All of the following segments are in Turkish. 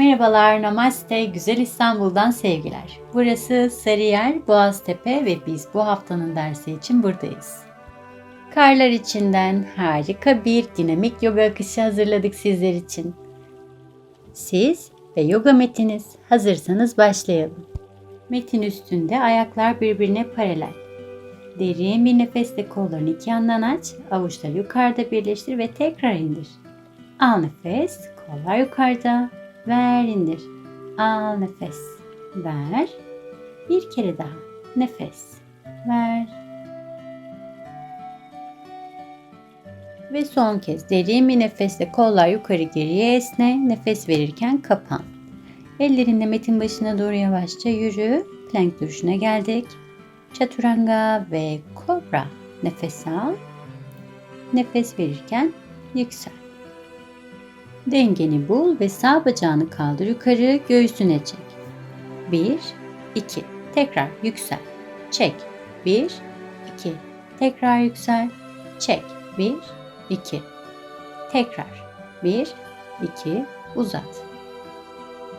Merhabalar, namaste, güzel İstanbul'dan sevgiler. Burası Sarıyer, Boğaztepe ve biz bu haftanın dersi için buradayız. Karlar içinden harika bir dinamik yoga akışı hazırladık sizler için. Siz ve yoga metiniz hazırsanız başlayalım. Metin üstünde ayaklar birbirine paralel. Derin bir nefesle kollarını iki yandan aç, avuçları yukarıda birleştir ve tekrar indir. Al nefes, kollar yukarıda, ver indir. Al nefes, ver. Bir kere daha nefes, ver. Ve son kez derin bir nefesle kollar yukarı geriye esne, nefes verirken kapan. Ellerinle metin başına doğru yavaşça yürü. Plank duruşuna geldik. Chaturanga ve kobra. Nefes al. Nefes verirken yüksel. Dengeni bul ve sağ bacağını kaldır yukarı göğsüne çek. 1 2 tekrar yüksel. Çek. 1 2 tekrar yüksel. Çek. 1 2 tekrar. 1 2 uzat.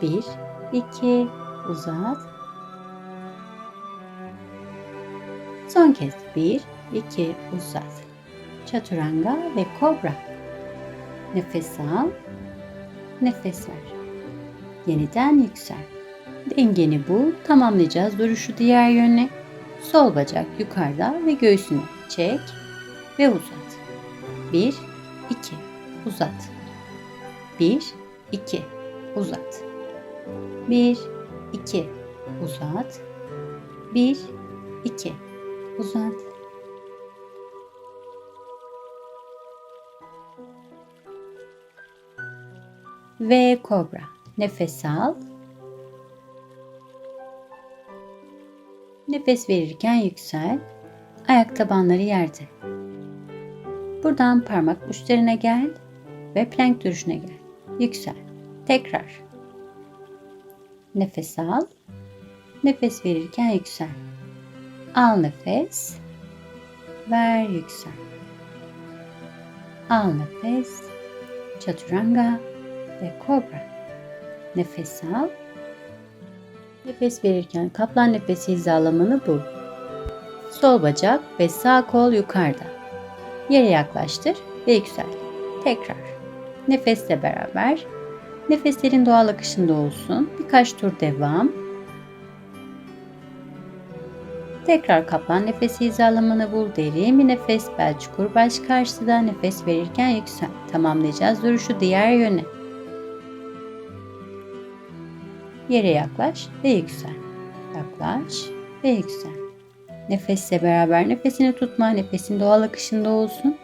1 2 uzat. Son kez 1 2 uzat. Chaturanga ve kobra. Nefes al. Nefes ver. Yeniden yüksel. Dengeni bul. Tamamlayacağız duruşu diğer yöne. Sol bacak yukarıda ve göğsüne çek ve uzat. 1 2 uzat. 1 2 uzat. 1 2 uzat. 1 2 uzat. Ve kobra. Nefes al. Nefes verirken yüksel. Ayak tabanları yerde. Buradan parmak uçlarına gel ve plank duruşuna gel. Yüksel. Tekrar. Nefes al. Nefes verirken yüksel. Al nefes. Ver yüksel. Al nefes. Chaturanga ve kobra. Nefes al. Nefes verirken kaplan nefesi hizalamanı bul. Sol bacak ve sağ kol yukarıda. Yere yaklaştır ve yüksel. Tekrar. Nefesle beraber. Nefeslerin doğal akışında olsun. Birkaç tur devam. Tekrar kaplan nefesi hizalamanı bul. Derin bir nefes. Bel çukur baş karşıda. Nefes verirken yüksel. Tamamlayacağız duruşu diğer yöne. Yere yaklaş ve yüksel. Yaklaş ve yüksel. Nefesle beraber nefesini tutma. Nefesin doğal akışında olsun.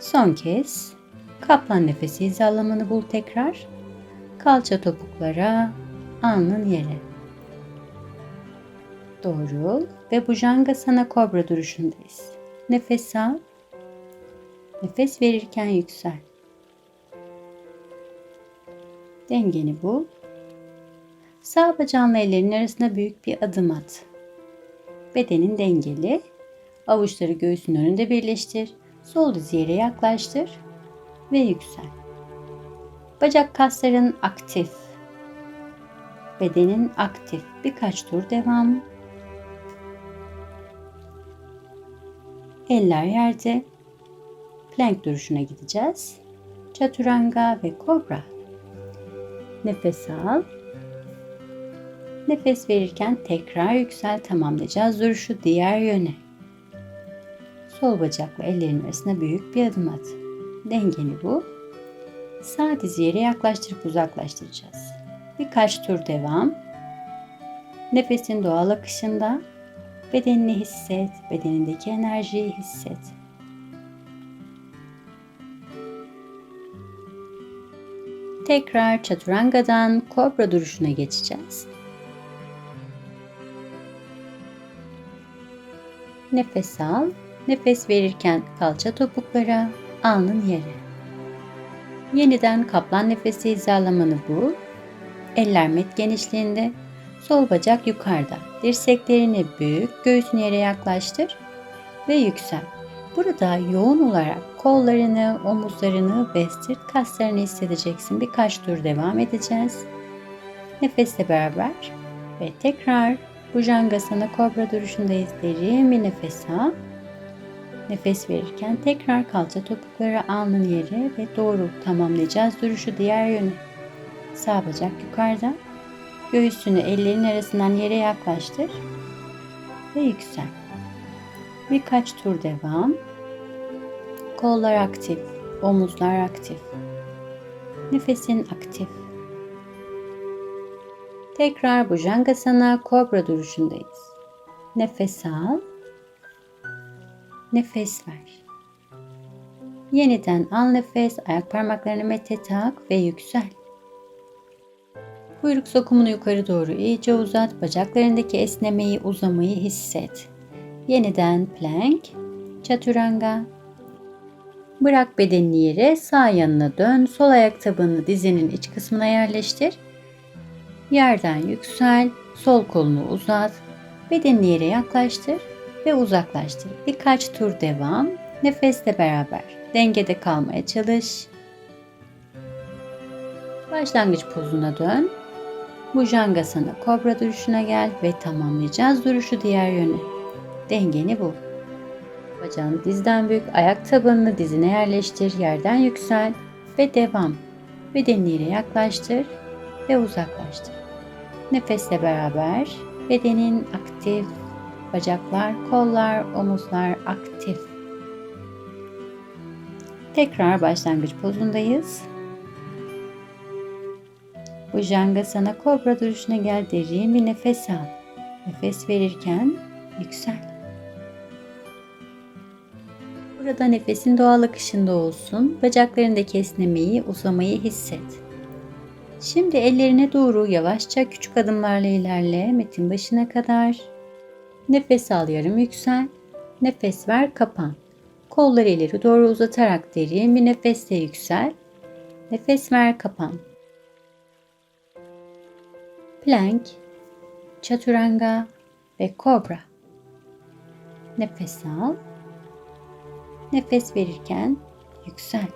Son kez kaplan nefesi hizalamanı bul tekrar. Kalça topuklara, alnın yere. Doğrul ve Bhujangasana kobra duruşundayız. Nefes al. Nefes verirken yüksel. Dengeni bul. Sağ bacağınla ellerin arasında büyük bir adım at. Bedenin dengeli. Avuçları göğsün önünde birleştir. Sol dizi yere yaklaştır ve yüksel. Bacak kasların aktif. Bedenin aktif. Birkaç tur devam. Eller yerde. Plank duruşuna gideceğiz. Chaturanga ve kobra. Nefes al. Nefes verirken tekrar yüksel tamamlayacağız duruşu diğer yöne. Sol bacakla ellerin arasına büyük bir adım at. Dengeni bu. Sağ dizi yere yaklaştırıp uzaklaştıracağız. Birkaç tur devam. Nefesin doğal akışında bedenini hisset, bedenindeki enerjiyi hisset. Tekrar chaturanga'dan kobra duruşuna geçeceğiz. Nefes al. Nefes verirken kalça topuklara, alnın yere. Yeniden kaplan nefesi hizalamanı bul. Eller met genişliğinde. Sol bacak yukarıda. Dirseklerini büyük, göğsünü yere yaklaştır ve yüksel. Burada yoğun olarak kollarını, omuzlarını ve sırt kaslarını hissedeceksin. Birkaç tur devam edeceğiz. Nefesle beraber ve tekrar Bhujangasana kobra duruşundayız. Derin bir nefes al. Nefes verirken tekrar kalça topukları alnın yere ve doğru tamamlayacağız duruşu diğer yöne. Sağ bacak yukarıda. Göğsünü ellerin arasından yere yaklaştır ve yüksel. Birkaç tur devam. Kollar aktif, omuzlar aktif. Nefesin aktif. Tekrar Bhujangasana kobra duruşundayız. Nefes al. Nefes ver. Yeniden al nefes, ayak parmaklarını mete tak ve yüksel. Kuyruk sokumunu yukarı doğru iyice uzat, bacaklarındaki esnemeyi, uzamayı hisset. Yeniden plank, chaturanga. Bırak bedenini yere, sağ yanına dön, sol ayak tabanını dizinin iç kısmına yerleştir. Yerden yüksel, sol kolunu uzat, bedenini yere yaklaştır ve uzaklaştır. Birkaç tur devam, nefesle beraber dengede kalmaya çalış. Başlangıç pozuna dön. Bhujangasana kobra duruşuna gel ve tamamlayacağız duruşu diğer yöne. Dengeni bul. Bacağını dizden büyük, ayak tabanını dizine yerleştir, yerden yüksel ve devam. Bedenini yaklaştır ve uzaklaştır. Nefesle beraber bedenin aktif, bacaklar, kollar, omuzlar aktif. Tekrar başlangıç pozundayız. Bhujangasana kobra duruşuna gel derin bir nefes al. Nefes verirken yüksel. Burada nefesin doğal akışında olsun. Bacaklarındaki esnemeyi, uzamayı hisset. Şimdi ellerine doğru yavaşça küçük adımlarla ilerle metin başına kadar. Nefes al yarım yüksel. Nefes ver kapan. Kolları ileri doğru uzatarak derin bir nefesle yüksel. Nefes ver kapan. Plank, chaturanga ve kobra. Nefes al. Nefes verirken yüksel.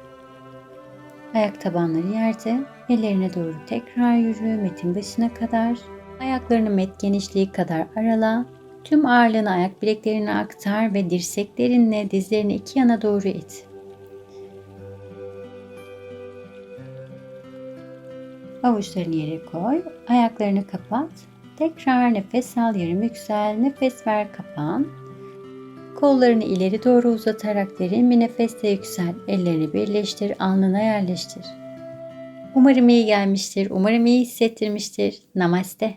Ayak tabanları yerde, ellerine doğru tekrar yürü metin başına kadar. Ayaklarını met genişliği kadar arala. Tüm ağırlığını ayak bileklerine aktar ve dirseklerinle dizlerini iki yana doğru it. Avuçlarını yere koy, ayaklarını kapat. Tekrar nefes al, yarım yüksel, nefes ver, kapan. Kollarını ileri doğru uzatarak derin bir nefesle yüksel. Ellerini birleştir, alnına yerleştir. Umarım iyi gelmiştir, umarım iyi hissettirmiştir. Namaste.